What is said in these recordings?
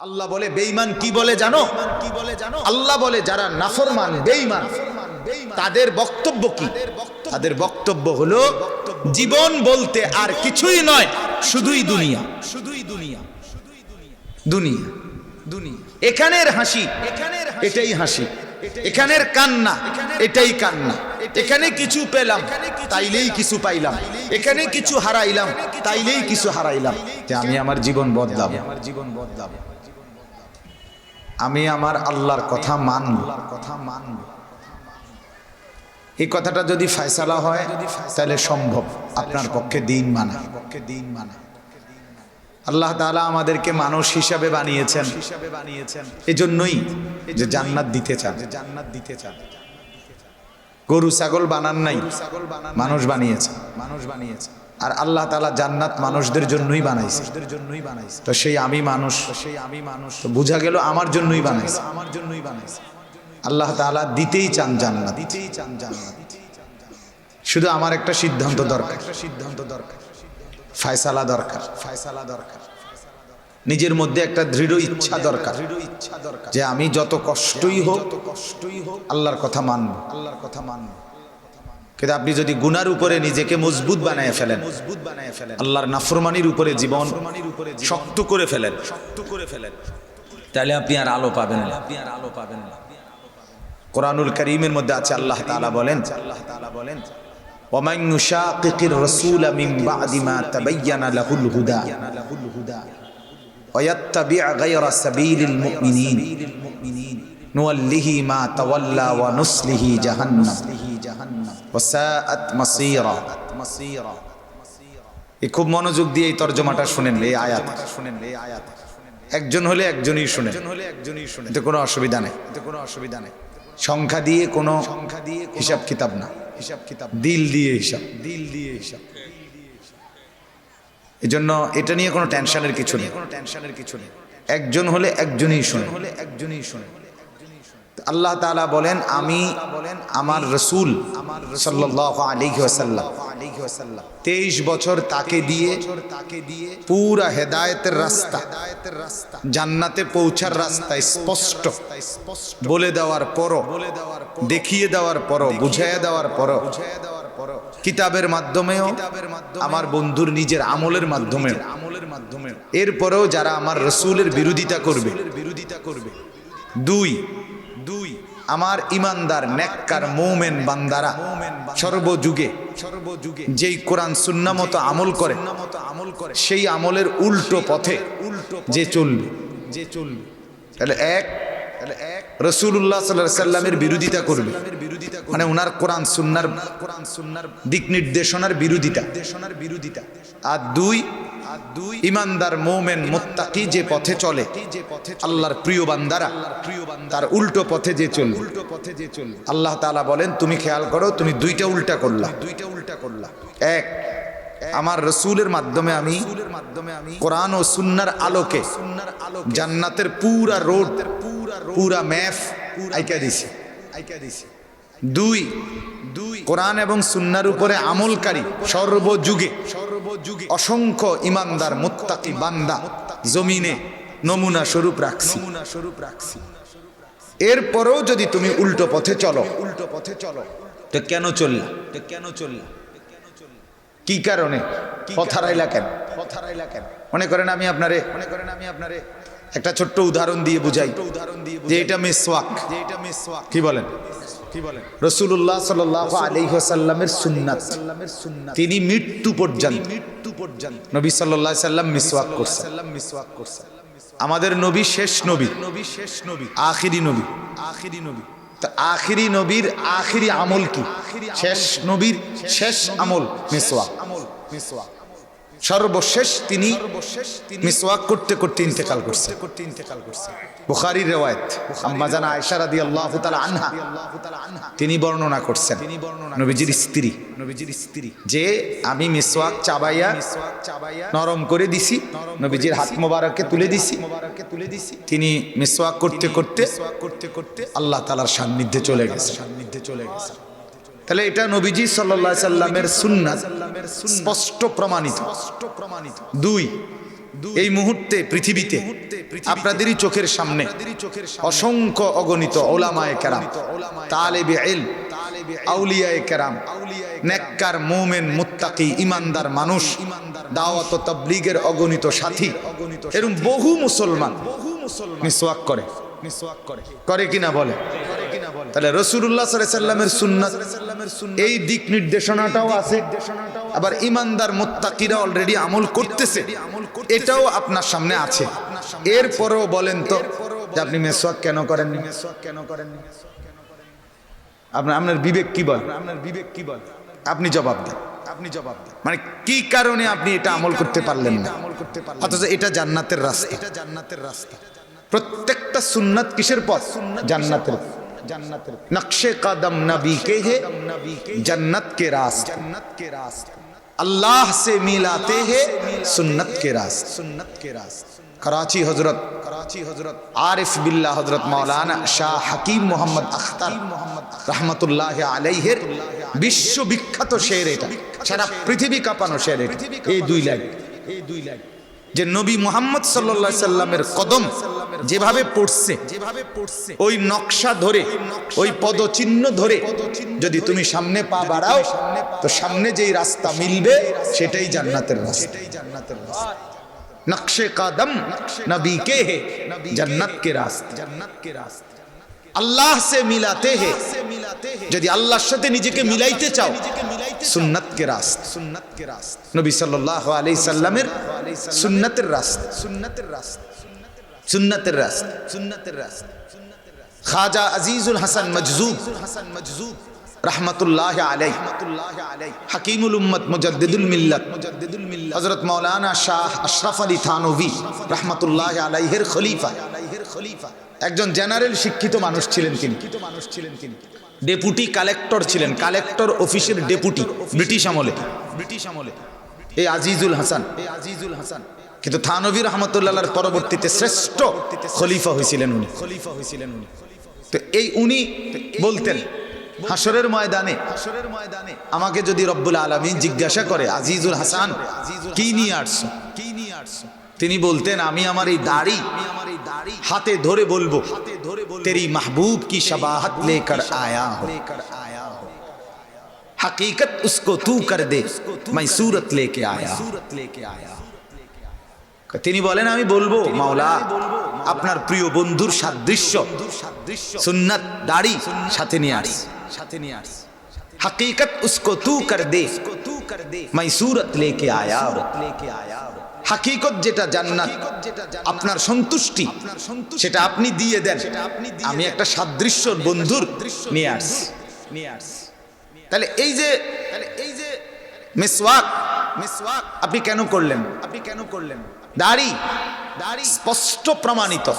আল্লাহ বলে, বেঈমান কি বলে জানো? কি বলে জানো আল্লাহ বলে, যারা নাফরমান, বেঈমান, তাদের বক্তব্য কি? তাদের বক্তব্য হলো, জীবন বলতে আর কিছুই নয়, শুধুই দুনিয়া। শুধুই দুনিয়া। দুনিয়া দুনিয়া এখানের হাসি এখানের এটাই হাসি। এখানের কান্না, এটাই কান্না। এখানে কিছু পেলাম, তাইলেই কিছু পাইলাম। এখানে কিছু হারাইলাম, তাইলেই কিছু হারাইলাম। আমি আমার জীবন বদলাম আমার জীবন বদলাম আমি আমার আল্লাহর কথা মানব। কথা মানব এই কথাটা যদি ফয়সালা হয়, তাহলে সম্ভব। আপনার পক্ষে দিন মানা। পক্ষে দিন মানা আল্লাহ তাআলা আমাদেরকে মানুষ হিসাবে বানিয়েছেন। হিসাবে বানিয়েছেন এজন্যই যে জান্নাত দিতে চান। যে জান্নাত দিতে চান গরু, ছাগল বানান নাই ছাগল বানান মানুষ বানিয়েছে মানুষ বানিয়েছে। আর আল্লাহ তাআলা জান্নাত মানুষদের জন্যই বানাইছে। জন্যই তো সেই আমি মানুষ। সেই আমি মানুষ বোঝা গেল আমার জন্যই বানাইছে। আমার জন্যই বানাইছে আল্লাহ তাআলা দিতেই চান জান্নাত। দিতেই চান জান্নাত শুধু আমার একটা সিদ্ধান্ত দরকার। একটা সিদ্ধান্ত দরকার ফায়সালা দরকার। ফায়সালা দরকার নিজের মধ্যে একটা দৃঢ় ইচ্ছা দরকার। দৃঢ় ইচ্ছা দরকার যে আমি যত কষ্টই হোক কষ্টই হোক আল্লাহর কথা মানব আল্লাহর কথা মানব। কিন্তু আপনি যদি গুনার উপরে নিজেকে মজবুত বানায় ফেলেন মজবুত বানায় ফেলেন আল্লাহর নাফরমানির উপরে জীবন শক্ত করে ফেলেন শক্ত করে ফেলেন তাহলে আপনি আর আলো পাবেন না আপনি আর আলো পাবেন না কোরআনুল করিমের মধ্যে আছে আল্লাহ তাআলা বলেন আল্লাহ তাআলা বলেন ومن يشاقق الرسول من بعد ما تبين له الهدى ويتبع غير سبيل المؤمنين نوله ما تولى ونصله جهنم এই খুব মনোযোগ দিয়ে এই তর্জমাটা শুনেন এই আয়াত শুনেন এই আয়াত। একজন হলে একজনই শুনে হলে একজনই শুনে এতে কোনো অসুবিধা নেই। এতে কোনো অসুবিধা নেই সংখ্যা দিয়ে কোনো সংখ্যা দিয়ে হিসাব কিতাব না। হিসাব কিতাব দিল দিয়ে হিসাব। দিল দিয়ে হিসাব এই জন্য এটা নিয়ে কোনো টেনশনের কিছু নেই। কোনো টেনশনের কিছু নেই একজন হলে একজনই শুনে হলে একজনই শুনে আল্লাহ তাআলা বলেন, আমি বলেন আমার রসুল ওয়াসাল্লাম আলাইহি ওয়াসাল্লাম 23 বছর তাকে দিয়ে তাকে দিয়ে পুরা হেদায়েতের রাস্তা, জান্নাতে পৌঁছার রাস্তা স্পষ্ট বলে দেওয়ার পরও বলে দেওয়ার দেখিয়ে দেওয়ার পরও, বুঝাইয়া দেওয়ার পরও, কিতাবের মাধ্যমেও, আমার বন্ধুর নিজের আমলের মাধ্যমে আমলের মাধ্যমেও, এরপরেও যারা আমার রসুলের বিরোধিতা করবে বিরোধিতা করবে, দুই দুই আমার ইমানদার নেককার মৌমেন বান্দারা সর্বযুগে সর্বযুগে যেই কোরআন সুন্না মতো আমল করে আমল করে সেই আমলের উল্টো পথে উল্টো যে চলবে। যে চলবে। তাহলে এক তাহলে এক রসুল্লাহ সাল্লাহ সাল্লামের বিরোধিতা করবে। মানে ওনার কোরআন সুন্নার কোরআন সুন্নার দিক নির্দেশনার বিরোধিতা। নির্দেশনার বিরোধিতা আর দুই আর দুই ইমানদার মোমেন মোত্তাকি যে পথে চলে যে পথে আল্লাহর প্রিয় বান্দারা প্রিয় তার উল্টো পথে যে চলবে। উল্টো পথে যে চলবে আল্লাহ তাআলা বলেন, তুমি খেয়াল করো, তুমি দুইটা উল্টা করলা। দুইটা উল্টা করলা এক, আমার রসুলের মাধ্যমে আমি মাধ্যমে আমি কোরআন ও সুন্নার আলোকে জান্নাতের পুরা রোড, পুরা পুরা ম্যাপ আইকা দিছি আইকা দিছি। দুই দুই কোরআন এবং সুন্নার উপরে আমলকারী সর্বযুগে সর্বযুগে অসংখ্য ইমানদার, মুত্তাকি বান্দা জমিনে নমুনা স্বরূপ রাখছি। নমুনা স্বরূপ রাখছি এরপরেও যদি তুমি উল্টো পথে চলো উল্টো পথে চলো তো কেন চললা? তো কেন চললা কি কারণে? পথারাইলা কেন পথারাইলা কেন? মনে করেন আমি আপনারে মনে করেন আমি আপনারে একটা ছোট্ট উদাহরণ দিয়ে বুঝাই উদাহরণ দিয়ে যে এটা মিসওয়াক যে এটা মিসওয়াক কি বলেন? রসুল্লাহ সাল সুন্নাত। তিনি মৃত্যু পর্যন্ত। মৃত্যু পর্যন্ত। নবী আলাইহি সাল্লাম মিসওয়াক করছেন। মিসওয়াক করছেন। আমাদের নবী শেষ নবী। নবী শেষ নবী। আখিরি নবী। আখিরি নবী। তা আখিরি নবীর আখিরি আমল কি? শেষ নবীর শেষ আমল মিসওয়াক। আমল মিসওয়াক। সর্বশেষ তিনি মিসওয়াক করতে করতে ইন্তেকাল করছে। করতে ইন্তেকাল করছে। বুখারীর রেওয়ায়েত আম্মা জানা আয়েশা রাদিয়াল্লাহু তাআলা আনহা। তিনি বর্ণনা করছেন তিনি বর্ণনা নবীজির স্ত্রী। নবীজির স্ত্রী। যে আমি মিসওয়াক চাবাইয়া মিসওয়াক চাবাইয়া নরম করে দিছি নবীজির হাত মোবারকে তুলে দিছি। মোবারকে তুলে দিছি। তিনি মিসওয়াক করতে করতে করতে করতে আল্লাহ তাআলার সান্নিধ্যে চলে গেছে। সান্নিধ্যে চলে গেছে। তাহলে এটা নবীজি সাল্লাহ সাল্লামের সুন্নাত। স্পষ্ট প্রমাণিত। দুই এই মুহূর্তে পৃথিবীতে আপনাদেরই চোখের সামনে অসংখ্য অগণিত ওলামায়ে কেরাম তালেবে এল আউলিয়ায়ে কেরাম নেককার মোমেন মুত্তাকি ইমানদার মানুষ দাওয়াত তাবলীগের অগণিত সাথী এরকম বহু মুসলমান বহু মুসলমান মিসওয়াক করে। মিসওয়াক করে। করে কিনা বলে? তাহলে রসুল্লাহ সাল্লামের সুন্নাত, এই দিক নির্দেশনাটাও আছে। আবার ইমানদার মোত্তাকিরা অলরেডি আমল করতেছে। এটাও আপনার সামনে আছে। এরপরেও বলেন তো যে আপনি মেসওয়াক কেন করেননি? মেসওয়াক কেন করেননি আপনার আপনার বিবেক কি বল? আপনার বিবেক কি বল আপনি জবাব দেন। আপনি জবাব দেন মানে কি কারণে আপনি এটা আমল করতে পারলেন না? আমল করতে পারলেন অথচ এটা জান্নাতের রাস্তা। এটা জান্নাতের রাস্তা প্রত্যেকটা সুন্নাত কিসের পথ? জান্নাতের জান্নাতের নকশে কদম নবী के है जन्नत के रास्ते जन्नत के रास्ते अल्लाह से मिलाते हैं सुन्नत के रास्ते सुन्नत के रास्ते कराची हजरत कराची हजरत आरिफ बिल्ला हजरत मौलाना শাহ হাকিম মোহাম্মদ আখতার মোহাম্মদ রহমতুল্লাহ আলাইহের বিশ্ববিখ্যাত শের এটা সারা পৃথিবী কাঁপানো শের এটা এই দুই লাইন এই দুই লাইন যে নবী মোহাম্মদ সাল্লা সাল্লামের কদম যেভাবে পড়ছে ওই নকশা ধরে ওই পদচিহ্ন ধরে যদি তুমি সামনে পা বাড়াও তো সামনে যেই রাস্তা মিলবে সেটাই জান্নাতের রাস্তা। সেটাই জান্নাতের রাস্তা। নকশে কাদম নবী কে হে? জন্নত কে রাস্তা? জন্নত কে রাস্তা? আল্লাহ সে মিলাতে হে। যদি আল্লাহর সাথে নিজেকে মিলাইতে চাও সুন্নত কে রাস্ত। সুন্নত কে রাস্ত। নবী সাল্লাল্লাহু আলাইহি সাল্লামের সুন্নতের রাস্ত। সুন্নতের রাস্ত। সুন্নতের রাস্ত। সুন্নতের রাস্ত। খাজা আজিজুল হাসান মজজুব। হাসান মজজুব। রহমতুল্লাহ আলাই হাকিমুল উম্মত মুজদ্দিদুল মিল্লাত। মুজদ্দিদুল মিল্লাত। হযরত মাওলানা শাহ আশরাফ আলী থানভী রহমতুল্লাহ আলাইহির খলিফা। আলাইহির খলিফা। একজন জেনারেল শিক্ষিত মানুষ ছিলেন তিনি। মানুষ ছিলেন তিনি। ডেপুটি কালেক্টর ছিলেন কালেক্টর অফিসের ডেপুটি ব্রিটিশ আমলে। ব্রিটিশ আমলে। এই আজিজুল হাসান আজিজুল হাসান। কিন্তু থানভী রহমতুল্লাহর পরবর্তীতে শ্রেষ্ঠ খলিফা হয়েছিলেন উনি। খলিফা হয়েছিলেন উনি তো এই উনি বলতেন হাসরের ময়দানে হাসরের ময়দানে আমাকে যদি রব্বুল আলমিন জিজ্ঞাসা করে, আজিজুল হাসান, কি নিয়ে আসছো? কি নিয়ে আসছো তিনি বলতেন, আমি আমার এই দাড়ি আমার এই দাড়ি হাতে ধরে বলব। হাতে ধরে বলবো তেরি মাহবুব কি শবাহত লেকর আয়া হো लेकर आया हो हकीकत उसको तू कर दे मैं सूरत लेके आया सूरत लेके आया তিনি বলেন আমি বলবো মাওলা আপনার প্রিয় বন্ধুর সাদৃশ্য সুন্নাত দাড়ি সাথে নিয়ে আস সাথে নিয়ে আস हकीकत उसको तू कर दे तू कर दे मैं सूरत लेके आया लेके आया হাকিকত যেটা জান্নাত, আপনার সন্তুষ্টি, সেটা আপনি দিয়ে দেন। আমি একটা সাদৃশ্য বন্ধুর নিয়ে আস নিয়ে আস তাহলে এই যে তাহলে এই যে, মিসওয়াক মিসওয়াক আপনি কেন করলেন? আপনি কেন করলেন? দাড়ি। দাড়ি। স্পষ্ট প্রমাণিত।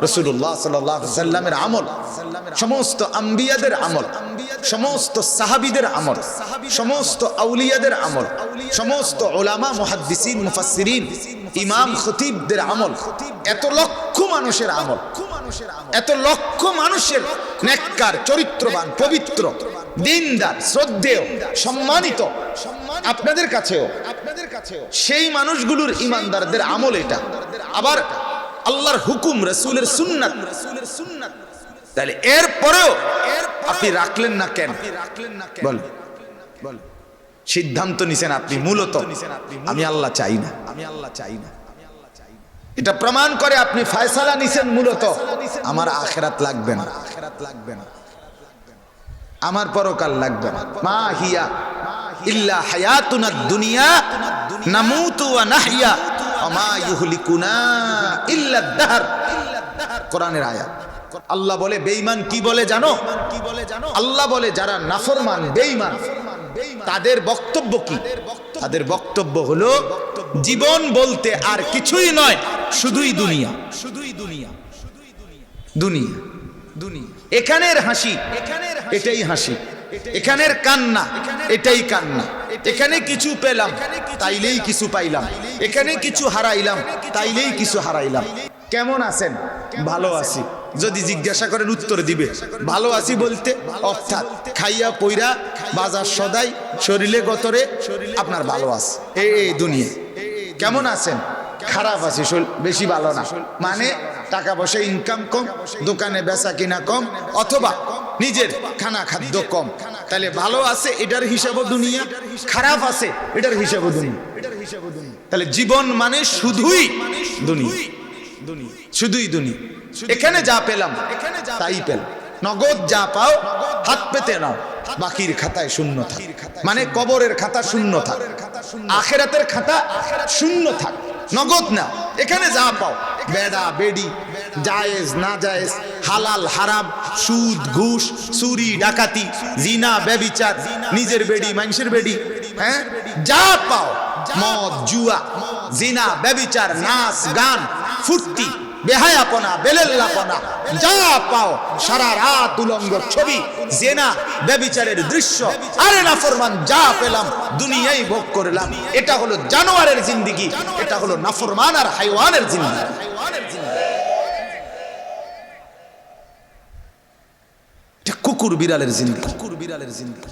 রসুল্লাহ সাল্লামের আমল। সমস্ত আম্বিয়াদের আমল। সমস্ত সাহাবিদের আমল। সমস্ত আউলিয়াদের আমল। সমস্ত ওলামা মুহাদ্দিসিন মুফাসসিরিন। ইমাম খতিবদের আমল। এত লক্ষ মানুষের আমল। এত লক্ষ মানুষের নেককার, চরিত্রবান, পবিত্র, দিনদার, শ্রদ্ধেয়, সম্মানিত। আপনাদের কাছেও আপনাদের কাছেও সেই মানুষগুলোর ইমানদারদের আমল এটা। আবার আল্লাহর হুকুম, রসুলের সুন্নাত। রসুলের সুন্নাত তাহলে এরপরেও আপনি রাখলেন না কেন রাখলেন না কেন? বল। বল। সিদ্ধান্ত নিছেন আপনি মূলত। আমি আল্লাহ চাই না। আমি আল্লাহ চাই না এটা প্রমাণ করে আপনি ফায়সালা নিছেন মূলত। আমার আখেরাত লাগবে না। আখেরাত লাগবে না আমার পরকাল লাগবে না। মা হিয়া ইল্লা হায়াতুনা দুনিয়া, নামুতু ওয়া নাহইয়া আমা ইউহলিকুনা ইল্লা দাহর কোরআনের আয়াত। আল্লাহ বলে, বেঈমান কি বলে জানো কি বলে জানো? আল্লাহ বলে, যারা নাফরমান, বেঈমান তাদের বক্তব্য কি? তাদের বক্তব্য হলো, জীবন বলতে আর কিছুই নয়, শুধুই দুনিয়া। শুধুই দুনিয়া। দুনিয়া দুনিয়া এখানের হাসি এখানের এটাই হাসি। এখানের কান্না, এটাই কান্না। এখানে কিছু পেলাম, তাইলেই কিছু পাইলাম। এখানে কিছু হারাইলাম, তাইলেই কিছু হারাইলাম। কেমন আছেন? ভালো আছি। যদি জিজ্ঞাসা করেন উত্তর দিবে। ভালো আছি বলতে অর্থাৎ খাইয়া পইরা বাজার সদাই শরীরে গতরে আপনার ভালো আছে। এই দুনিয়া। কেমন আছেন? খারাপ আছে বেশি ভালো না। মানে টাকা পয়সা ইনকাম কম দোকানে বেচা কিনা কম অথবা নিজের খানা খাদ্য কম। তাহলে ভালো আছে এটার হিসাবও দুনিয়া। খারাপ আছে এটার হিসাবও দুনিয়া। তাহলে জীবন মানে শুধুই দুনিয়া। শুধুই দুনিয়া এখানে যা পেলাম তাই পেলাম। নগদ যা পাও হাত পেতে নাও। বাকির খাতায় শূন্য থাক। মানে কবরের খাতা শূন্য থাক। আখেরাতের খাতা শূন্য থাক। নগদ না। এখানে যা পাও। বেদা বেডি জায়েজ না জায়েজ। হালাল হারাম সুদ ঘুষ চুরি ডাকাতি জিনা ব্যবিচার নিজের বেডি মানুষের বেডি হ্যাঁ? যা পাও। মদ জুয়া জিনা ব্যবিচার নাচ গান ফুর্তি যা পাও, সারা রাত ছবি, জেনা, ব্যবিচারের দৃশ্য, আরে না ফরমান, যা পেলাম ভোগ করলাম। এটা হলো জানোয়ারের জিন্দিগি, এটা হলো নাফরমান আর হাইওয়ানের জিন্দিগি। কুকুর বিড়ালের জিন্দিগি কুকুর বিড়ালের জিন্দিগি।